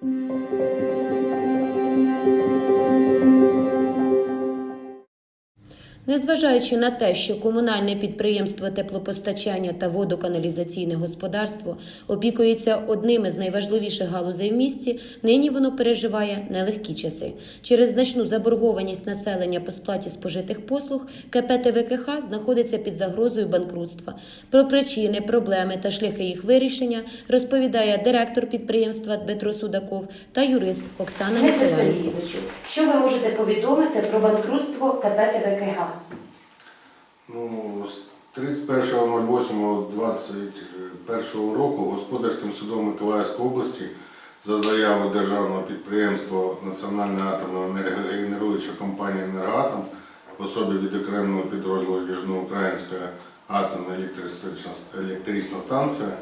Thank you. Незважаючи на те, що комунальне підприємство теплопостачання та водоканалізаційне господарство опікується одним із найважливіших галузей в місті, нині воно переживає нелегкі часи. Через значну заборгованість населення по сплаті спожитих послуг КП ТВКХ знаходиться під загрозою банкрутства. Про причини, проблеми та шляхи їх вирішення розповідає директор підприємства Дмитро Судаков та юрист Оксана. Сергійовичу, що ви можете повідомити про банкрутство КП ТВКГ? Ну, з 31.08.21 року Господарським судом Миколаївської області за заявою державного підприємства Національна атомна енергогенеруюча компанія «Енергоатом» в особі відокремленого підрозділу Южноукраїнська атомна електрична, станція е,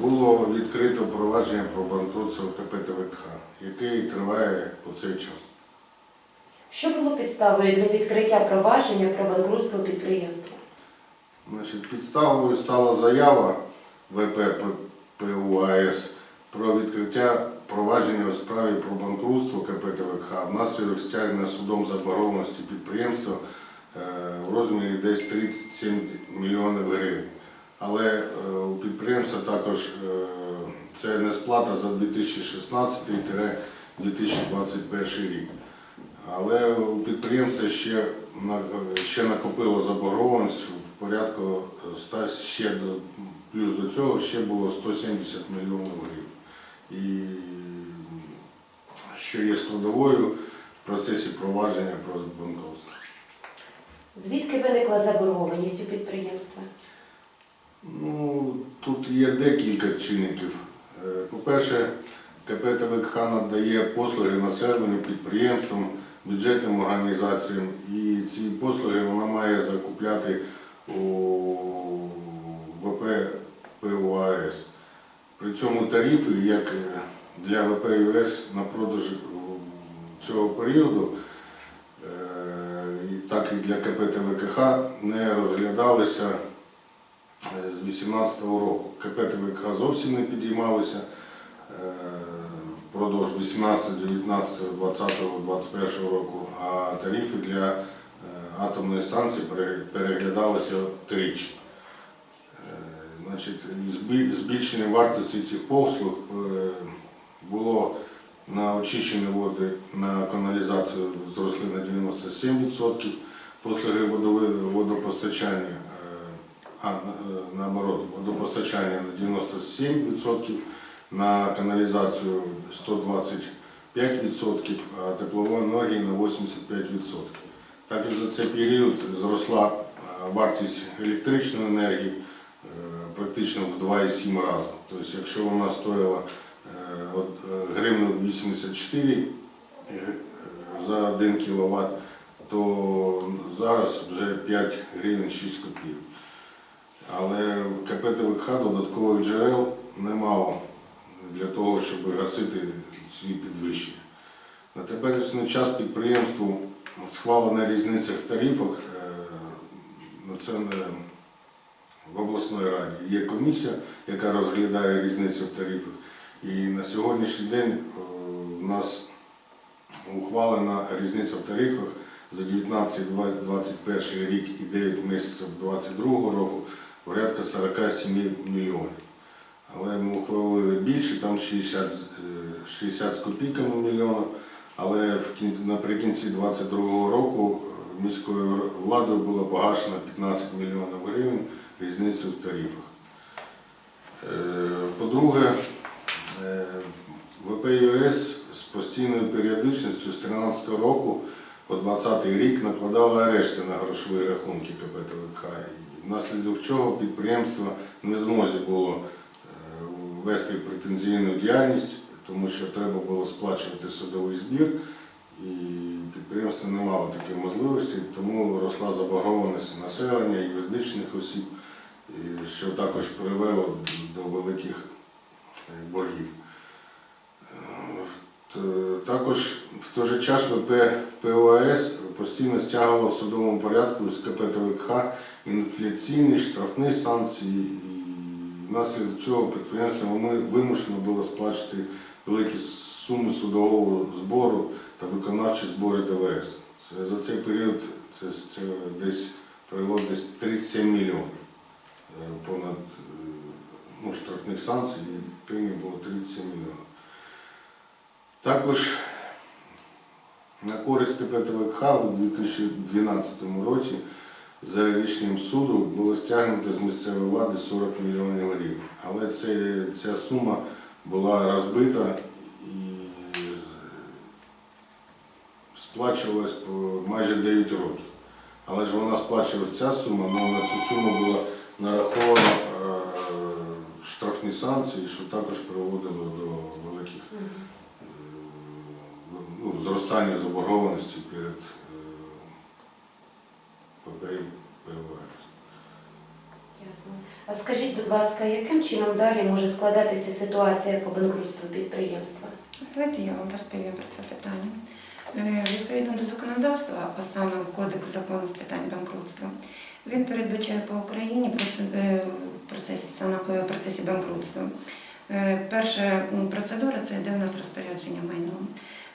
було відкрито провадження про банкрутство КП ТВК, який триває по цей час. Що було підставою для відкриття провадження про банкрутство підприємства? Значить, підставою стала заява ВП ПУАС про відкриття провадження у справі про банкрутство КП ТВК внаслідок стягнення судом заборгованості підприємства е, в розмірі десь 37 мільйонів гривень. Але е, у підприємства також е, це несплата за 2016-2021 рік. Але у підприємства ще, ще накопило заборгованість в порядку 100, ще до, плюс до цього ще було 170 мільйонів гривень. І що є складовою в процесі провадження про банкрутство. Звідки виникла заборгованість у підприємства? Ну, тут є декілька чинників. Е, По-перше, КП ТВК надає послуги населенню, підприємствам, бюджетним організаціям, і ці послуги вона має закупляти у ВП ПУАС. При цьому тарифи, як для ВП ЮС на продаж цього періоду, е, так і для КП ТВКХ не розглядалися е, з 2018 року. КП ТВК зовсім не підіймалися е, впродовж 18, 19, 20, 21 року, а тарифи для е, атомної станції переглядалися тричі. Е, Значить, збільшення вартості цих послуг е, було на очищені води на каналізацію зросли на 97%, послуги водопостачання, а наоборот, водопостачання на 97%, на каналізацію 125%, а теплової енергії на 85%. Також за цей період зросла е, вартість електричної енергії е, практично в 2,7 рази. Тобто, якщо вона стоїла е, гривну 84 е, за 1 кВт, то зараз вже 5 гривень 6 копійок. Але КП ТВК додаткових джерел не мало для того, щоб гасити ці підвищення. На теперішній час підприємству схвалена різниця в тарифах е, це в обласної раді. Є комісія, яка розглядає різницю в тарифах. І на сьогоднішній день е, у нас ухвалена різниця в тарифах за 19-21 рік і 9 місяців 2022 року порядка 47 мільйонів. Але ми ухвалили більше, там 60, е, 60 з копійками мільйонів. Але наприкінці 2022 року е, міською владою було погашено 15 мільйонів гривень різницю в тарифах. Е, По-друге, е, ВП ЮС з постійною періодичністю з 2013 року по 2020 рік накладало арешти на грошові рахунки КП ТВК, внаслідок чого підприємство не змозі було е, вести претензійну діяльність, тому що треба було сплачувати судовий збір, і підприємство не мало такої можливості, тому росла заборгованість населення, юридичних осіб, що також привело до великих е, боргів. Е, Також в той же час ВП ПОАС постійно стягувало в судовому порядку з КП ТВК інфляційні штрафні санкції внаслідок цього підприємство ми вимушено було сплачувати великі суми судового збору та виконавчі збори ДВС. Це, за цей період це, це десь прило десь 37 мільйонів е, понад е, ну, штрафних санкцій і пені було 37 мільйонів. Також на користь КПТВК у 2012 році за рішенням суду було стягнуто з місцевої влади 40 мільйонів гривень. Але це, ця сума була розбита і сплачувалась майже 9 років. Але ж вона сплачувалась ця сума, але на цю суму було нараховано е, штрафні санкції, що також приводило до великих е, ну, зростання заборгованості перед е, ПП і ПВС. Ясно. А скажіть, будь ласка, яким чином далі може складатися ситуація по банкрутству підприємства? Давайте я вам розповім про це питання. Е, Відповідно до законодавства, а саме Кодекс закону з питань банкрутства, він передбачає по Україні е, в процесі саме в процесі банкрутства. Е, Перша процедура це йде у нас розпорядження майном.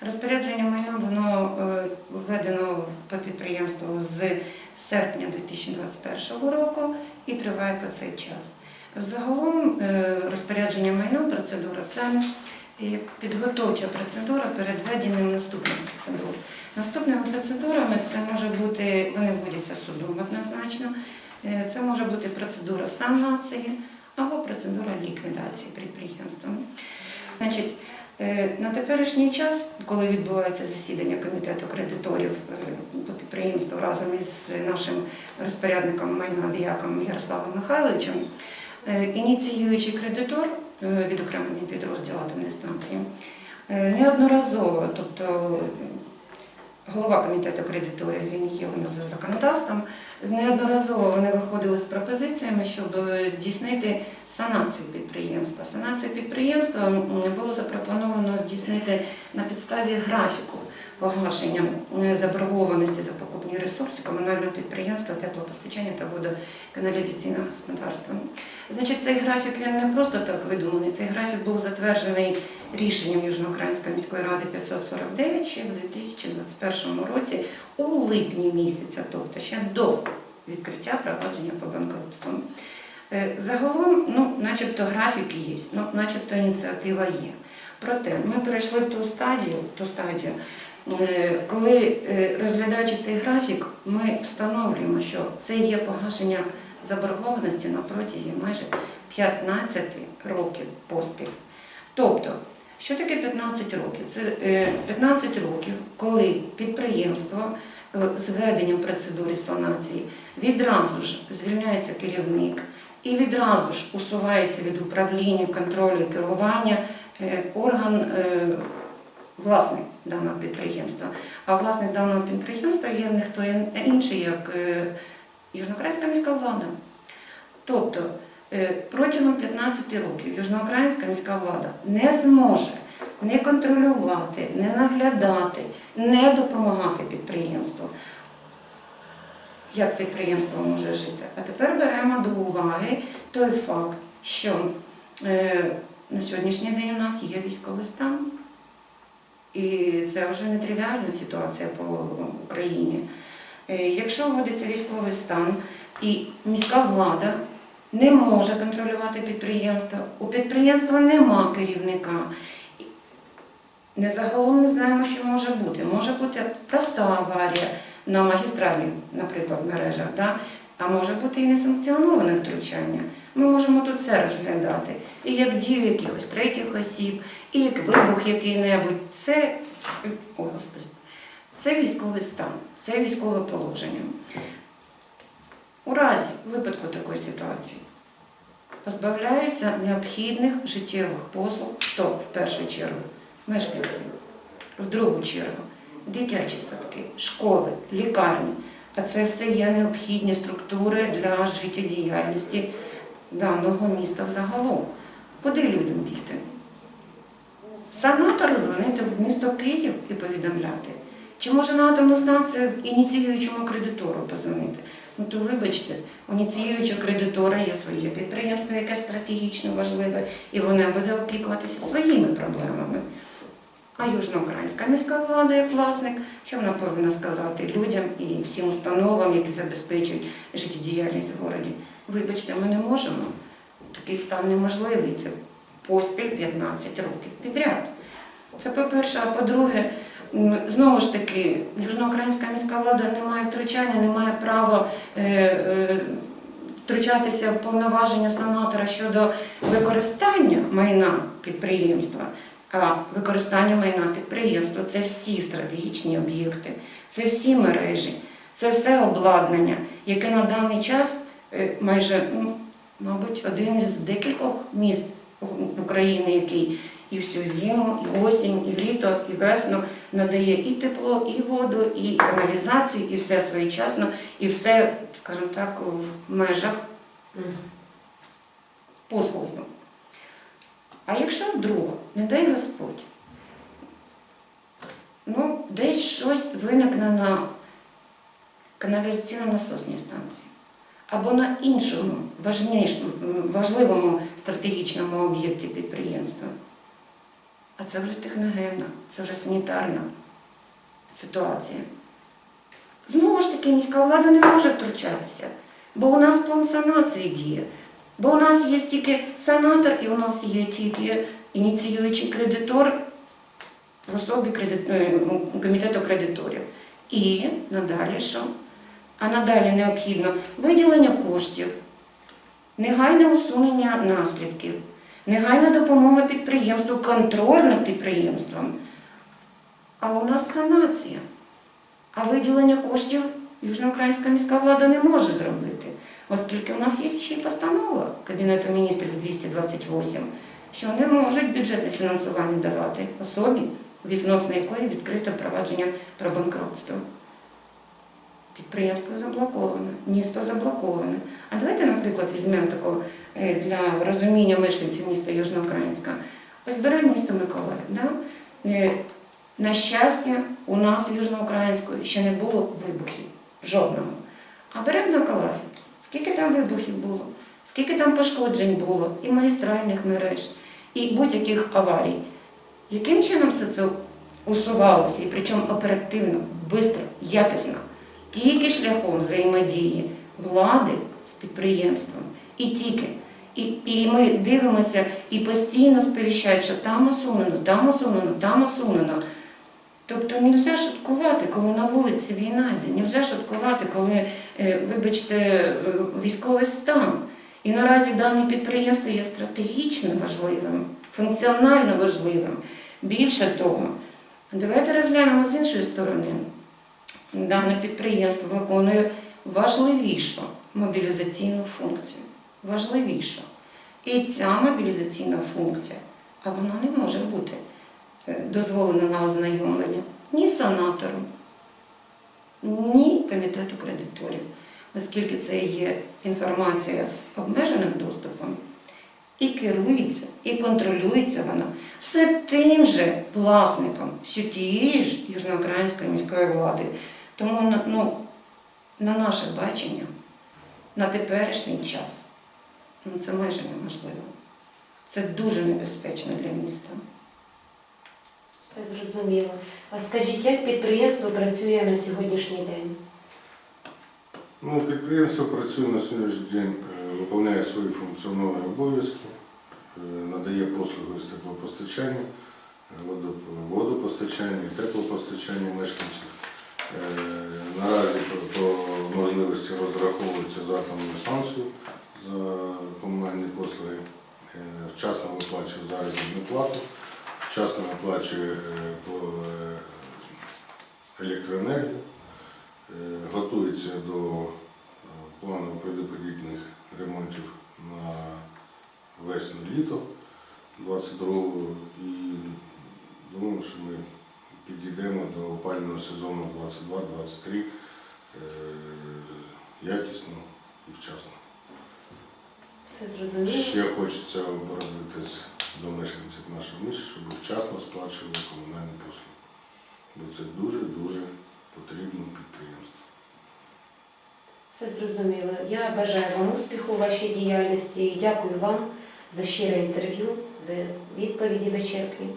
Розпорядження майном воно е, введено по підприємству з серпня 2021 року і триває по цей час. Загалом е, розпорядження майном процедура це підготовча процедура перед введенням наступних процедур. Наступними процедурами це може бути, вони вводяться судом однозначно, Е, це може бути процедура санації або процедура ліквідації підприємства. Е, на теперішній час, коли відбувається засідання комітету кредиторів по підприємству разом із нашим розпорядником майна діяком Ярославом Михайловичем, ініціюючий кредитор е, відокремлення підрозділу адміністрації е, неодноразово, тобто голова комітету кредиторів, він є у нас за законодавством, неодноразово вони виходили з пропозиціями, щоб здійснити санацію підприємства. Санацію підприємства було запропоновано здійснити на підставі графіку погашення заборгованості за покупні ресурси комунального підприємства теплопостачання та водоканалізаційного господарства. Значить, цей графік він не просто так видуманий. Цей графік був затверджений рішенням Южноукраїнської міської ради 549 ще в 2021 році у липні місяця, тобто ще до відкриття провадження по банкрутству. Е, Загалом, ну, начебто графік є, ну, начебто ініціатива є. Проте ми перейшли в ту стадію, ту стадію, коли е, розглядаючи цей графік, ми встановлюємо, що це є погашення заборгованості на протязі майже 15 років поспіль. Тобто, що таке 15 років? Це е, 15 років, коли підприємство е, з введенням процедури санації відразу ж звільняється керівник і відразу ж усувається від управління, контролю і керування е, орган е, власник даного підприємства. А власник даного підприємства є не хто інший, як е, Южноукраїнська міська влада. Тобто е, протягом 15 років Южноукраїнська міська влада не зможе не контролювати, не наглядати, не допомагати підприємству. Як підприємство може жити? А тепер беремо до уваги той факт, що е, на сьогоднішній день у нас є військовий стан. І це вже не тривіальна ситуація по Україні. Е, Якщо вводиться військовий стан і міська влада не може контролювати підприємство, у підприємства нема керівника. Не загалом не знаємо, що може бути. Може бути проста аварія на магістральних, наприклад, мережах, да? а може бути і несанкціоноване втручання. Ми можемо тут все розглядати. І як дію якихось третіх осіб, і як вибух який-небудь. Це, це військовий стан, це військове положення. У разі випадку такої ситуації позбавляється необхідних життєвих послуг, хто в першу чергу мешканці, в другу чергу дитячі садки, школи, лікарні. А це все є необхідні структури для життєдіяльності даного міста взагалом. Куди людям бігти? Санатору дзвонити в місто Київ і повідомляти. Чи може на атомну станцію ініціюючому кредитору позвонити? Ну то вибачте, у ініціюючого кредитора є своє підприємство, яке стратегічно важливе, і воно буде опікуватися своїми проблемами. А южноукраїнська міська влада як власник, що вона повинна сказати людям і всім установам, які забезпечують життєдіяльність в городі. Вибачте, ми не можемо. Такий стан неможливий. Це поспіль 15 років підряд. Це по-перше, а по-друге, знову ж таки, южноукраїнська міська влада не має втручання, не має права е, е, втручатися в повноваження санатора щодо використання майна підприємства. А використання майна підприємства це всі стратегічні об'єкти, це всі мережі, це все обладнання, яке на даний час майже, ну, мабуть, один із декількох міст України, який і всю зиму, і осінь, і літо, і весну надає і тепло, і воду, і каналізацію, і все своєчасно, і все, скажімо так, в межах послуги. А якщо вдруг, не дай Господь, ну, десь щось виникне на каналізаційно-насосній станції або на іншому важливому стратегічному об'єкті підприємства, а це вже техногенна, це вже санітарна ситуація. Знову ж таки, міська влада не може втручатися, бо у нас план санації діє. Бо у нас є тільки санатор і у нас є тільки ініціюючий кредитор в особі кредит... е, комітету кредиторів. І надалі що? А надалі необхідно виділення коштів, негайне усунення наслідків, негайна допомога підприємству, контроль над підприємством. А у нас санація. А виділення коштів Южноукраїнська міська влада не може зробити, оскільки у нас є ще й постанова Кабінету міністрів 228, що не можуть бюджетне фінансування давати особі, відносно якої відкрито провадження про банкротство. Підприємство заблоковане, місто заблоковане. А давайте, наприклад, візьмемо такого е, для розуміння мешканців міста Южноукраїнська. Ось беремо місто Миколаїв. Да? Е, На щастя, у нас в Южноукраїнської ще не було вибухів. Жодного. А беремо Миколаїв. Скільки там вибухів було, скільки там пошкоджень було, і магістральних мереж, і будь-яких аварій. Яким чином все це усувалося, і причому оперативно, швидко, якісно, тільки шляхом взаємодії влади з підприємством. І тільки. І, і ми дивимося і постійно сповіщають, що там усунено, там усунено, там усунено. Тобто не можна шуткувати, коли на вулиці війна йде, не можна шуткувати, коли, е, вибачте, е, військовий стан. І наразі дане підприємство є стратегічно важливим, функціонально важливим. Більше того, давайте розглянемо з іншої сторони. Дане підприємство виконує важливішу мобілізаційну функцію. Важливішу. І ця мобілізаційна функція, а вона не може бути е, дозволена на ознайомлення ні санатору, ні комітету кредиторів, оскільки це є інформація з обмеженим доступом, і керується, і контролюється вона все тим же власником, все тієї ж Южноукраїнської міської влади. Тому на- ну, на наше бачення, на теперішній час, ну, це майже неможливо. Це дуже небезпечно для міста. Все зрозуміло. А скажіть, як підприємство працює на сьогоднішній день? Ну, підприємство працює на сьогоднішній день, е, виконує свої функціональні обов'язки, е, надає послуги з теплопостачання, е, водопостачання, і теплопостачання мешканців. Е, Наразі по, можливості розраховується за атомну станцію за комунальні послуги, Е, вчасно виплачує заробітну плату, вчасно виплачує е, електроенергію. Готується до плану предопределительних ремонтів на весну-літо 22-го і думаю, що ми підійдемо до опального сезону 22-23 е, якісно і вчасно. Все зрозуміло. Ще хочеться обратитись до мешканців нашого міста, щоб вчасно сплачували комунальні послуги. Бо це дуже-дуже потрібно підприємство. Все зрозуміло. Я бажаю вам успіху у вашій діяльності і дякую вам за щире інтерв'ю, за відповіді вичерпні.